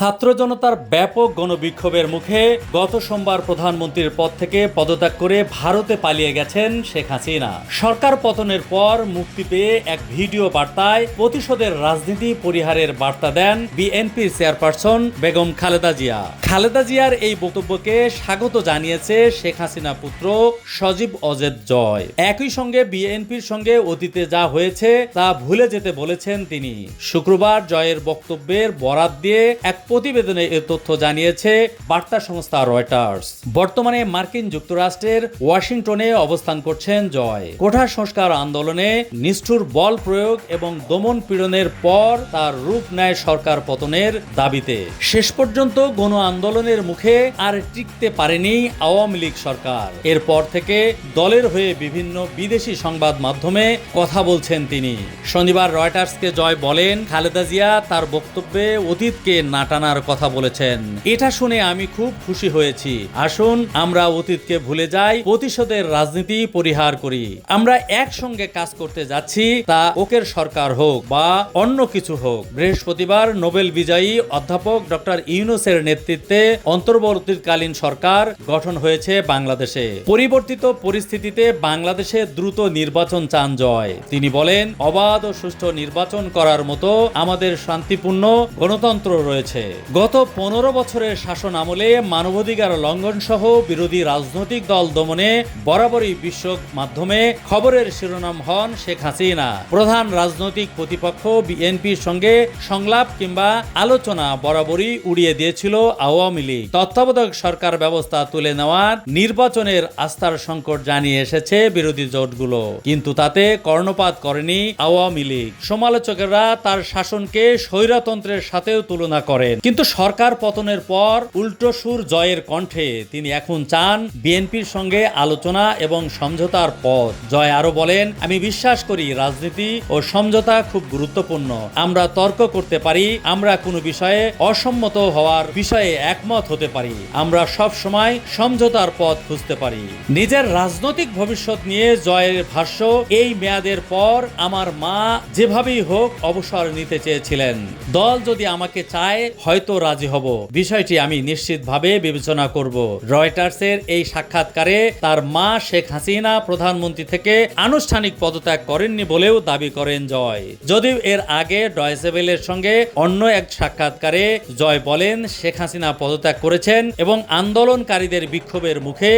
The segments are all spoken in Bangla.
ছাত্র জনতার ব্যাপক গণবিক্ষোভের মুখে গত সোমবার প্রধানমন্ত্রীর পদ থেকে পদত্যাগ করে ভারতে পালিয়ে গেছেন শেখ হাসিনা। সরকার পতনের পর মুক্তি পেয়ে এক ভিডিও বার্তায় প্রতিশোধের রাজনীতি পরিহারের বার্তা দেন বিএনপির চেয়ারপারসন বেগম খালেদা জিয়া। খালেদা জিয়ার এই বক্তব্যকে স্বাগত জানিয়েছে শেখ হাসিনা পুত্র সজীব অজেদ জয়। একই সঙ্গে বিএনপির সঙ্গে অতীতে যা হয়েছে তা ভুলে যেতে বলেছেন তিনি। শুক্রবার জয়ের বক্তব্যের বরাত দিয়ে এক প্রতিবেদনে এ তথ্য জানিয়েছে বার্তা সংস্থা রয়টার্স। বর্তমানে মার্কিন যুক্তরাষ্ট্রের ওয়াশিংটনে অবস্থান করছেন জয়। কোঠা সংস্কার আন্দোলনে নিষ্ঠুর বল প্রয়োগ এবং দমন পীড়নের পর তার রূপ নেয় সরকার পতনের দাবিতে। শেষ পর্যন্ত গণ আন্দোলনের মুখে আর টিকতে পারেনি আওয়ামী লীগ সরকার। এরপর থেকে দলের হয়ে বিভিন্ন বিদেশি সংবাদ মাধ্যমে কথা বলছেন তিনি। শনিবার রয়টার্সকে জয় বলেন খালেদা জিয়া তার বক্তব্যে অতীতকে না টানার কথা বলেছেন। এটা শুনে আমি খুব খুশি হয়েছি। আসুন, আমরা অতীতকে ভুলে যাই, প্রতিশোধের রাজনীতি পরিহার করি। আমরা একসঙ্গে কাজ করতে যাচ্ছি, তা ওকের সরকার হোক বা অন্য কিছু হোক। বৃহস্পতিবার নোবেল বিজয়ী অধ্যাপক ডক্টর ইউনুসের নেতৃত্বে অন্তর্বর্তীকালীন সরকার গঠন হয়েছে বাংলাদেশে। পরিবর্তিত পরিস্থিতিতে বাংলাদেশে দ্রুত নির্বাচন চান জয়। তিনি বলেন, অবাধ ও সুষ্ঠু নির্বাচন করার মতো আমাদের শান্তিপূর্ণ গণতন্ত্র রয়েছে। গত পনেরো বছরের শাসন আমলে মানবাধিকার লঙ্ঘন সহ বিরোধী রাজনৈতিক দল দমনে বরাবরই বিশ্ব মাধ্যমে খবরের শিরোনাম হন শেখ হাসিনা। প্রধান রাজনৈতিক প্রতিপক্ষ বিএনপির সঙ্গে সংলাপ কিংবা আলোচনা বরাবরই উড়িয়ে দিয়েছিল আওয়ামী লীগ। তত্ত্বাবধায়ক সরকার ব্যবস্থা তুলে নেওয়ার নির্বাচনের আস্থার সংকট জানিয়ে এসেছে বিরোধী জোটগুলো। কিন্তু তাতে কর্ণপাত করেনি আওয়ামী লীগ। সমালোচকেরা তার শাসনকে স্বৈরতন্ত্রের সাথেও তুলনা করেন। কিন্তু সরকার পতনের পর উল্টো সুর জয়ের কণ্ঠে তিনি এখন চান বিএনপির সঙ্গে আলোচনা এবং সমঝোতার পথ। জয় আরও বলেন, আমি বিশ্বাস করি রাজনীতি ও সমঝোতা খুব গুরুত্বপূর্ণ। আমরা তর্ক করতে পারি, আমরা কোনো বিষয়ে অসম্মত হওয়ার বিষয়ে একমত হতে পারি। আমরা সব সময় সমঝোতার পথ খুঁজতে পারি। নিজের রাজনৈতিক ভবিষ্যৎ নিয়ে জয়ের ভাষ্য, এই মেয়াদের পর আমার মা যেভাবেই হোক অবসর নিতে চেয়েছিলেন। দল যদি আমাকে চায় হয়তো রাজি হব। বিষয়টি আমি নিশ্চিতভাবে বিবেচনা করব। রয়টার্সের এই সাক্ষাৎকারে তার মা শেখ হাসিনা প্রধানমন্ত্রী থেকে আনুষ্ঠানিক পদত্যাগ করেননি বলেও দাবি করেন জয়। যদিও এর আগে ডয়সেবেলের সঙ্গে অন্য এক সাক্ষাৎকারে জয় বলেন, শেখ হাসিনা পদত্যাগ করেছেন এবং আন্দোলনকারীদের বিক্ষোভের মুখে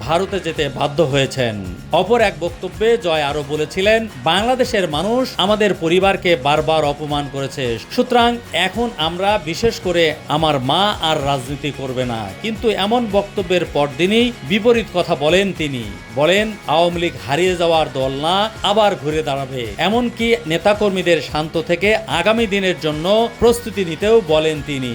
ভারতে যেতে বাধ্য হয়েছেন। অপর এক বক্তব্যে জয় আরও বলেছিলেন, বাংলাদেশের মানুষ আমাদের পরিবারকে বারবার অপমান করেছে। সুতরাং এখন আমরা বিশেষ করে আমার মা আর রাজনীতি করবে না। কিন্তু এমন বক্তব্যের পরদিনই বিপরীত কথা বলেন তিনি। বলেন, আওয়ামী লীগ হারিয়ে যাওয়ার দল না, আবার ঘুরে দাঁড়াবে। এমনকি নেতাকর্মীদের শান্ত থেকে আগামী দিনের জন্য প্রস্তুতি নিতেও বলেন তিনি।